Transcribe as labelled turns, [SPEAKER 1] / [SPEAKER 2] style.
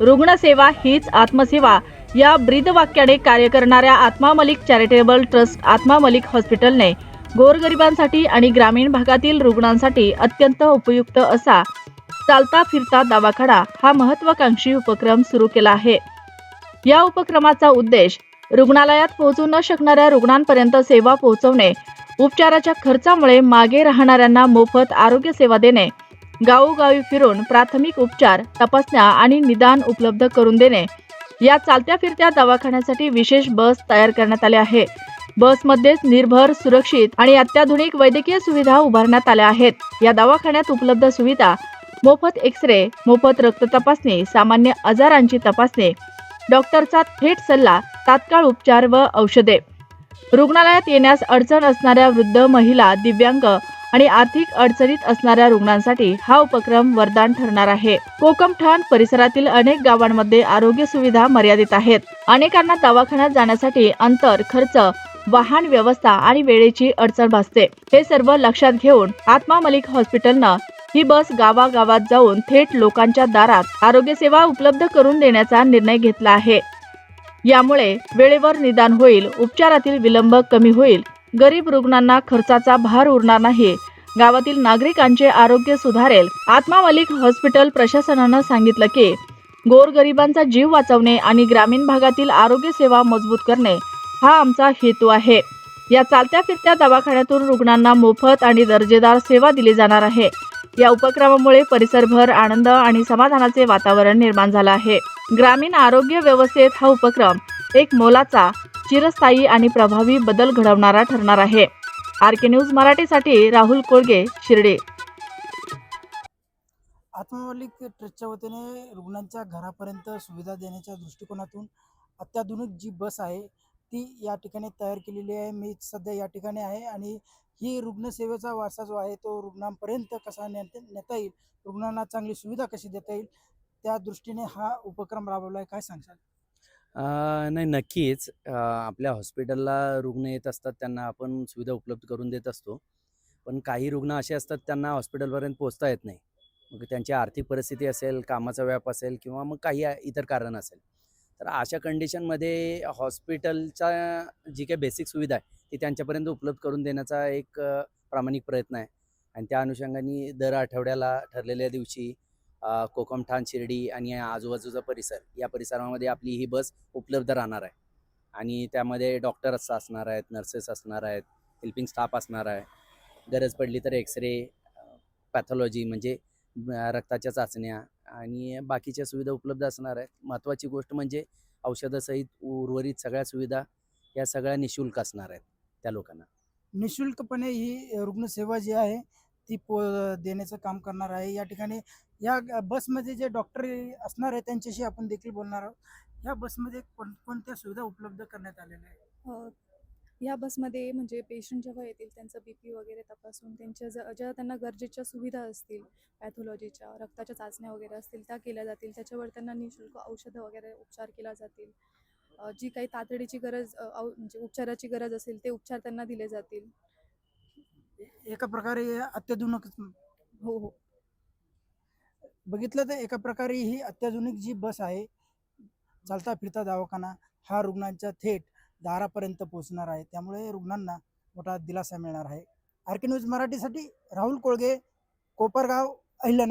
[SPEAKER 1] रुग्णसेवा हीच आत्मसेवा. या ब्रीदवाक्याने कार्य करणाऱ्या आत्मा मलिक चॅरिटेबल ट्रस्ट आत्मा मलिक हॉस्पिटलने गोरगरिबांसाठी आणि ग्रामीण भागातील रुग्णांसाठी अत्यंत उपयुक्त असा चालता फिरता दवाखाना हा महत्वाकांक्षी उपक्रम सुरू केला आहे. या उपक्रमाचा उद्देश रुग्णालयात पोहोचू न शकणाऱ्या रुग्णांपर्यंत सेवा पोहोचवणे उपचाराच्या खर्चामुळे मागे राहणाऱ्यांना मोफत आरोग्य सेवा देणे गावोगावी फिरून प्राथमिक उपचार तपासण्या आणि निदान उपलब्ध करून देणे. या चालत्या फिरत्या दवाखान्यासाठी विशेष बस तयार करण्यात आल्या आहे. बसमध्येच निर्भर सुरक्षित आणि अत्याधुनिक वैद्यकीय सुविधा उभारण्यात आल्या आहेत. या दवाखान्यात उपलब्ध सुविधा मोफत एक्स रे मोफत रक्त तपासणी सामान्य आजारांची तपासणी डॉक्टरचा थेट सल्ला तात्काळ उपचार व औषधे. रुग्णालयात येण्यास अडचण असणाऱ्या वृद्ध महिला दिव्यांग आणि आर्थिक अडचणीत असणाऱ्या रुग्णांसाठी हा उपक्रम वरदान ठरणार आहे. कोकमठाण परिसरातील अनेक गावांमध्ये आरोग्य सुविधा मर्यादित आहेत. अनेकांना दवाखान्यात जाण्यासाठी अंतर खर्च वाहन व्यवस्था आणि वेळेची अडचण भासते. हे सर्व लक्षात घेऊन आत्मा मलिक हॉस्पिटलनं ही बस गावागावात जाऊन थेट लोकांच्या दारात आरोग्य सेवा उपलब्ध करून देण्याचा निर्णय घेतला आहे. यामुळे वेळेवर निदान होईल उपचारातील विलंब कमी होईल गरीब रुग्णांना खर्चाचा भार उरणार नाही. गावातील नागरिकांचे आरोग्य सुधारेल. आत्मा मलिक हॉस्पिटल प्रशासनानं सांगितलं की गोरगरिबांचा जीव वाचवणे आणि ग्रामीण भागातील आरोग्य सेवा मजबूत करणे हा आमचा हेतू आहे. या चालत्या फिरत्या दवाखान्यातून रुग्णांना मोफत आणि दर्जेदार सेवा दिली जाणार आहे. या उपक्रमामुळे परिसरभर आनंद आणि समाधानाचे वातावरण निर्माण झालं आहे. ग्रामीण आरोग्य व्यवस्थेत हा उपक्रम एक मोलाचा चिरस्थायी आणि प्रभावी बदल घडवणारा ठरणार आहे. आर के न्यूज मराठीसाठी राहुल कोळगे शिर्डी.
[SPEAKER 2] आत्ममालिक ट्रस्टच्या वतीने रुग्णांच्या घरापर्यंत सुविधा देण्याच्या दृष्टिकोनातून अत्याधुनिक जी बस आहे ती या ठिकाणी तयार केलेली आहे. मी सध्या या ठिकाणी आहे आणि ही रुग्णसेवेचा वारसा जो आहे तो रुग्णांपर्यंत कसा नेता नेता येईल रुग्णांना चांगली सुविधा कशी देता येईल त्या दृष्टीने हा उपक्रम राबवला आहे. काय सांगशाल?
[SPEAKER 3] नाही नक्कीच. अ, आपल्या हॉस्पिटलला रुग्ण येत असतात त्यांना आपण सुविधा उपलब्ध करून देत असतो. पण काही रुग्ण असे असतात त्यांना हॉस्पिटलपर्यंत पोहोचता येत नाही. मग त्यांची आर्थिक परिस्थिती असेल कामाचा व्याप असेल किंवा मग काही आ- इतर कारण असेल. तर अशा कंडिशनमध्ये हॉस्पिटलच्या जी काही बेसिक सुविधा आहे ती त्यांच्यापर्यंत उपलब्ध करून देण्याचा एक अ, प्रामाणिक प्रयत्न आहे. आणि त्या अनुषंगाने दर आठवड्याला ठरलेल्या दिवशी कोकमठाण शिर्डी आणि आजूबाजूचा परिसर या परिसरामध्ये आपली ही बस उपलब्ध राहणार आहे. आणि त्यामध्ये डॉक्टर्स असणार आहेत नर्सेस असणार आहेत हेल्पिंग स्टाफ असणार आहे. गरज पडली तर एक्सरे पॅथॉलॉजी म्हणजे रक्ताच्या चाचण्या आणि बाकीच्या सुविधा उपलब्ध असणार आहेत. महत्त्वाची गोष्ट म्हणजे औषधासहित उर्वरित सगळ्या सुविधा या सगळ्या निशुल्क असणार आहेत त्या लोकांना.
[SPEAKER 2] निशुल्कपणे ही रुग्णसेवा जी आहे ती पो देण्याचं काम करणार आहे. या ठिकाणी या बसमध्ये जे डॉक्टर असणार आहे त्यांच्याशी आपण देखील बोलणार आहोत. या बसमध्ये कोण कोणत्या सुविधा उपलब्ध करण्यात आलेल्या आहेत?
[SPEAKER 4] या बसमध्ये म्हणजे पेशंट जेव्हा येतील त्यांचं बी पी वगैरे तपासून त्यांच्या ज ज्या त्यांना गरजेच्या सुविधा असतील पॅथॉलॉजीच्या रक्ताच्या चाचण्या वगैरे असतील त्या केल्या जातील. त्याच्यावर त्यांना निशुल्क औषधं वगैरे उपचार केला जातील. जी काही तातडीची गरज औ म्हणजे उपचाराची गरज असेल ते उपचार त्यांना दिले जातील.
[SPEAKER 2] एका प्रकारे अत्याधुनिक
[SPEAKER 4] हो हो.
[SPEAKER 2] बघितलं तर एका प्रकारे ही अत्याधुनिक जी बस आहे चालता फिरता दवाखाना हा रुग्णांच्या थेट दारापर्यंत पोहोचणार आहे. त्यामुळे रुग्णांना मोठा दिलासा मिळणार आहे. आर के न्यूज मराठीसाठी राहुल कोळगे कोपरगाव अहिल्यानगर.